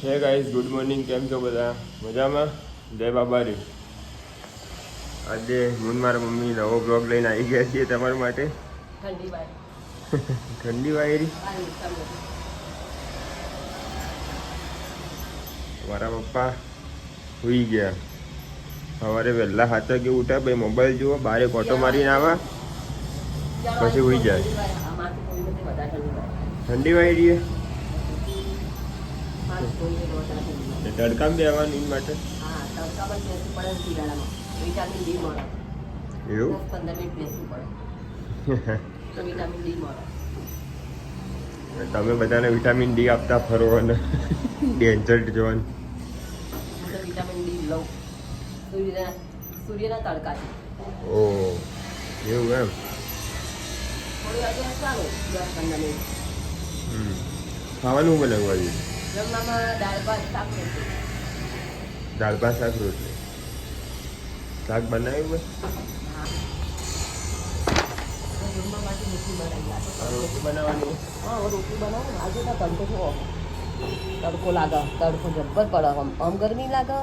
Hey guys good morning કેમ છો બધા? મજામાં? જય બાબારી આજે હું મારા મમ્મી નવો બ્લોગ લઈને આવી ગયા છીએ તમારા માટે. ઠંડી વાયરી મારા પપ્પા સુઈ ગયા. સવારે વહેલા સાત વાગે ઉઠ્યા ભાઈ મોબાઈલ જુઓ બારે કોટો મારીને આવા. પછી ઉઈ જાય. ઠંડી વાયરી મારે કોઈ નથી વધારે ઠંડી બાય તડકામાં બેવાનું એની માટે? હા તડકામાં બેસવું પડે શિયાળામાં. વિટામિન ડી મળે. એવું? પંદર મિનિટ બેસવું પડે. તો વિટામિન ડી મળે. તમે બધાને વિટામિન ડી આપતા ફરો અને ડેન્જર જોવાનું. વિટામિન ડી લઉં. સૂર્યના સૂર્યના તડકાથી. ઓ એવું એમ? થોડી વાર સારું દસ પંદર મિનિટ. હમ. ખાવાનું બનાવવા જોઈએ. જમવામાં દાળ ભાત શાક રોટલી દાળ ભાત શાક રોટલી શાક બનાવ્યું હોય હા હું જમવા માટે રોટલી બનાવી આ તો આ રોટલી બનાવવાની હોય? હા હવે રોટલી બનાવું ને આજે તો તડકો જુઓ તડકો લાગે તડકો જબ્બર પડે આમ આમ ગરમી લાગે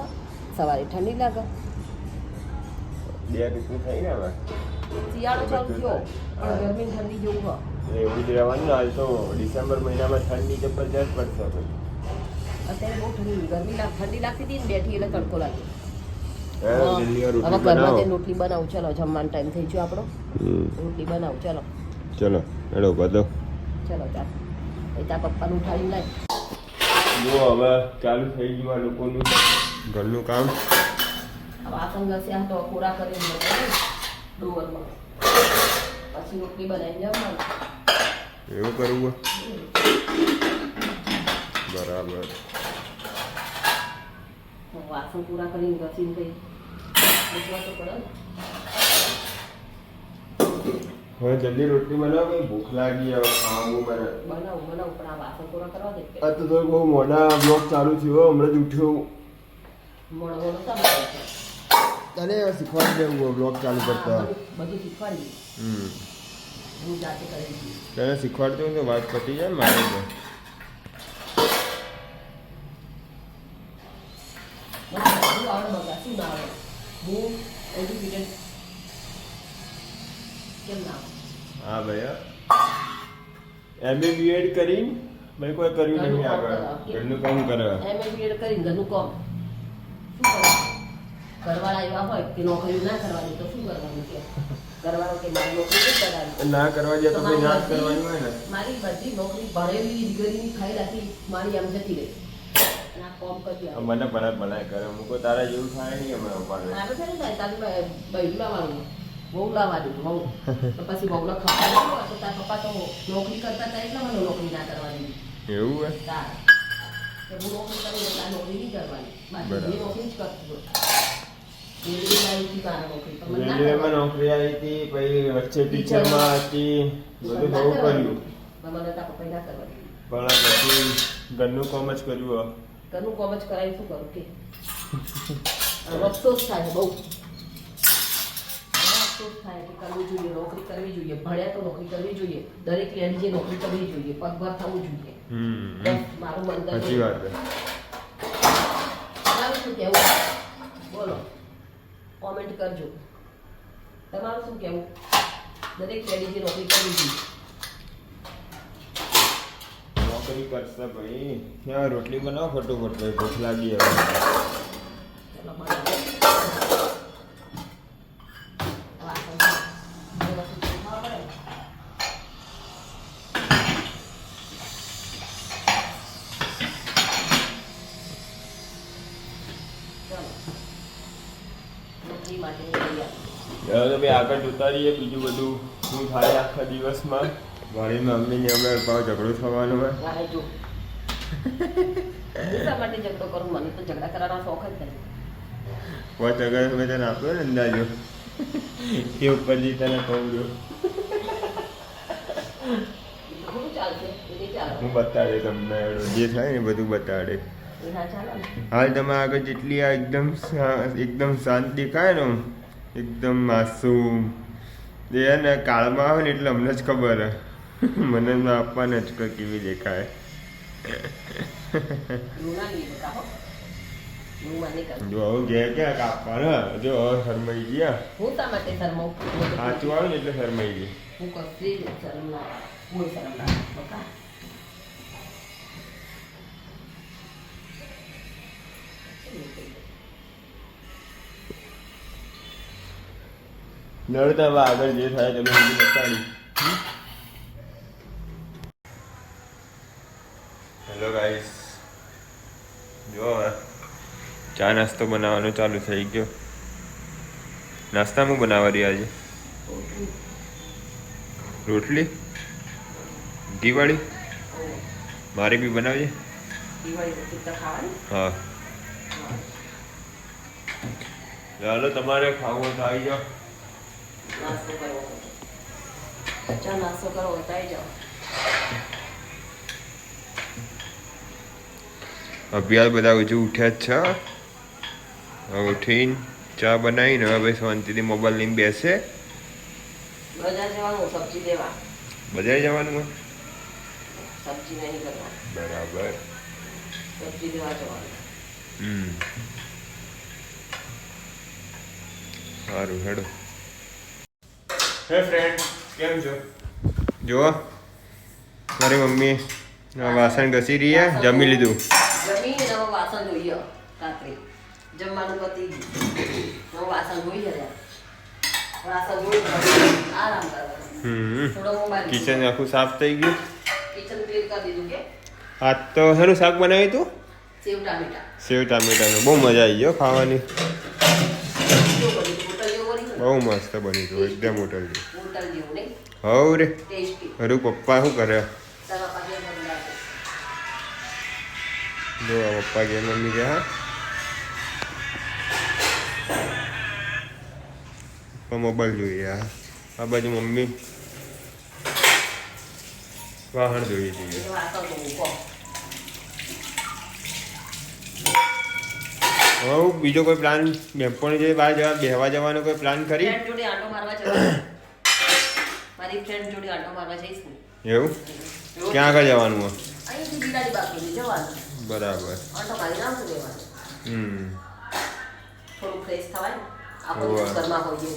સવારે ઠંડી લાગે બે રીતનું થઈ ને હવે શિયાળો ચાલુ થયો પણ ગરમી ને ઠંડી જેવું હોય એટલે એવું જ રહેવાનું ને હાલ તો ડિસેમ્બર મહિનામાં ઠંડી જબરજસ્ત પડશે પછી અત્યારે બહુ ઠંડી ગરમી લાગ ઠંડી લાગતી હતી ને બેઠી એટલે તડકો લાગ્યો. જલ્દી હવે ઘરમાં બનાવો. રોટલી બનાવું ચલો જમવાનો ટાઈમ થઈ ગયો આપણો. રોટલી બનાવું ચલો. ચલો હેડો બધો. ચલો ચાલ. એ પપ્પાનું લાય. જુઓ હવે ચાલુ થઈ ગયું આ લોકોનું. ઘરનું કામ. હવે આ તો પૂરા કરીને ડોવરમાં. પછી રોટલી બનાવીને જમવાનું. એવું કરવું? બરાબર. વાસણ પૂરા કરીને ઘસીને ને. હવે જલ્દી રોટલી બનાવો કઈ ભૂખ લાગી હવે ખાવાનું મને બનાવો બનાવો પણ આ વાસણ પૂરા કરવા દે આ તો બહુ મોડા બ્લોગ ચાલુ થયો હમણાં જ ઉઠ્યો મોડો મોડો છે? તને શીખવાડી દેવું બ્લોગ ચાલુ કરતા. બધું શીખવાડી હમ. હું જાતે કરી તને શીખવાડતો તો વાત પતી જાય ને મારે આવડે બગા શું ના આવડે હું એજ્યુકેટેડ કેમ ના હા ભાઈ એમ એ બીએડ કરીને મેં કોઈ કર્યું નહીં આગળ. ઘરનું કામ કરે. એમએ બીએડ કરીને ઘરનું કામ. શું કરે? ઘરવાળા એવા હોય કે નોકરી ના કરવાની તો શું કરવાનું કે ઘરવાળો કે મારી નોકરી નહીં કરવાની? ના કરવા જાય તો ના કરવાની હોય ને. મારી બધી નોકરી ભણેલી દીકરીની ખાઈ રાખી મારી આમ જતી રહી. કોમ કરી આ મને કરે. તારા જેવું થાય નહીં હમણાં ઉપાડે. આપણે છે ને તારી લાવવાનું બહુ લાવવાનું બહુ તો પછી બહુને ખબર ના તો તારા પપ્પા તો નોકરી કરતા હતા એટલા મને નોકરી ના કરવાની એવું હે? તાર. કે હું નોકરી કરી એટલે નોકરી નહીં કરવાની. બાકી નોકરી જ કરતી રેલવેમાં આવી નોકરી આવી હતી પછી વચ્ચે ટીચરમાં હતી બધું બહુ કર્યું. પણ પછી ઘરનું કામ જ કર્યું ઘરનું કોમ જ કરાવી શું કરું? કે? અફસોસ થાય બહુ. અફસોસ થાય કે કરવું જોઈએ નોકરી કરવી જોઈએ ભણ્યા તો નોકરી કરવી જોઈએ દરેક લેડીઝે નોકરી કરવી જોઈએ પગભર થવું જોઈએ. મારું મન સાચી વાત છે. તમારું શું કહેવું? બોલો. કોમેન્ટ કરજો. તમારું શું કહેવું? દરેક લેડીઝે નોકરી કરવી જોઈએ. નોકરી કરશે ભાઈ ક્યાં રોટલી બનાવો ફટોફટ, ભાઈ, ભૂખ લાગી હવે ચલો બનાવો વાસણ વ્યવસ્થિત ખાવા પડે ને. ચલો નોકરી માટે તૈયાર હવે તો ભાઈ આગળ જોતા રહીએ બીજું બધું શું થાય આખા દિવસમાં? મારી મમ્મીને અમે ભાવ ઝઘડો થવાનો હોય. વારે જો હું શા માટે ઝઘડો કરું? મને તો ઝઘડા કરવાનો શોખ જ નથી. પાંચ અગર મેં તને આપ્યો ને અંદાજો? એ ઉપરથી તને કહું છું. હું બતાડે તમને જે થાય ને બધું બતાડે. હાલ તમે આગળ જેટલી આ એકદમ એકદમ શાંત દેખાય ને એકદમ માસૂમ. એ ને કાળમાં આવે ને એટલે અમને જ ખબર. મને ના આપવાના જ કોઈ કેવી દેખાય. જો હવે ગયા ક્યાં કાપવાના જો શરમાઈ ગયા. હું શા માટે શરમાઉં સાચું આવે ને એટલે શરમાઈ ગઈ હું કશી શરમ ના કોઈ શરમ ના નડતા બા આગળ જે થાય તમે બધું બતાડી. હેલો ગાઈસ જો ચા નાસ્તો બનાવવાનો ચાલુ થઈ ગયો. નાસ્તામાં બનાવવા રહી આજે? રોટલી? ઘીવાળી મારી બી બનાવજે દિવાળી હા ચાલો તમારે ખાવું તો જાઓ. નાસ્તો કરવો હોય ચા નાસ્તો કરવો તો આવી જાઓ અભ્યાસ બધા હજુ ઉઠ્યા જ છે. હવે ઉઠીને ચા બનાવીને હવે ભાઈ શાંતિથી મોબાઈલ લઈને બેસે. બજાર જવાનું સબ્જી લેવા. બજાર જવાનું સબ્જી નહીં કરવા. બરાબર. સબ્જી લેવા જવાનું. હમ. સારું હેડો. હે ફ્રેન્ડ કેમ છો? જુઓ. મારી મમ્મી વાસણ ઘસી રહી છે જમી લીધું. જમીને હવે વાસણ ધોઈએ રાત્રે. જમવાનું પતી ગયું. વાસણ ધોઈ વાસણ ધોઈ આરામ કરવાનો. હમ. થોડો મોબાઈલ કિચન આખું સાફ થઈ ગયું. કિચન ક્લીન કરી દીધું કે? આજ તો શેનું શાક બનાવ્યું તું? સેવ ટામેટા. સેવ ટામેટાનું. બહુ મજા આવી ગયો ખાવાની કેવું બન્યું હોટલ જેવું બન્યું બહુ મસ્ત બની હતું એકદમ હોટલ જેવું હોટલ જેવું નહીં? હવ રે. ટેસ્ટી. હરું પપ્પા શું કરે? તારા પાસે બંધાશે જો આ પપ્પા કે મમ્મી કે હા. પપ્પા મોબાઈલ જોઈએ હા. આ બાજુ મમ્મી. વાહણ જોઈએ છીએ એ વાસણ ધોવું કહો હવે બીજો કોઈ પ્લાન બેનપણી જે બહાર જવા બેહવા જવાનો કોઈ પ્લાન કરી ફ્રેન્ડ જોડે આટો મારવા જવાનું મારી ફ્રેન્ડ જોડે આંટો મારવા જઈશું એવું? ક્યાં આગળ જવાનું હોય? અહીંથી બિલાડી બાકી જવાનું. બરાબર. આટો મારી નામ લેવાનું હમ. થોડું ફ્રેશ થવાય. દિવસ ઘરમાં હોઈએ.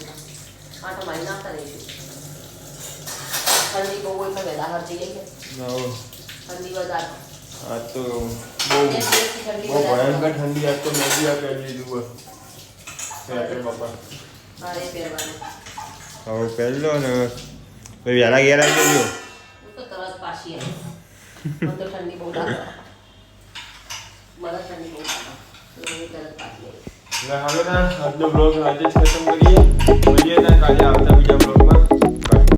આંટો મારી નાખતા રહીશું. ઠંડી બહુ હોય તો વહેલા હર જઈએ કે હવ. ઠંડી વધારે. આ તો બહુ બહુ ભયંકર ઠંડી આજ તો મેં બી આ પહેરી લીધું હોય પહેરવાનું. હવે પહેરલો ને. પછી વહેલા જજો એટલે હવે ના આજનો બ્લોગ આજે જ ખતમ કરીએ. મળીએ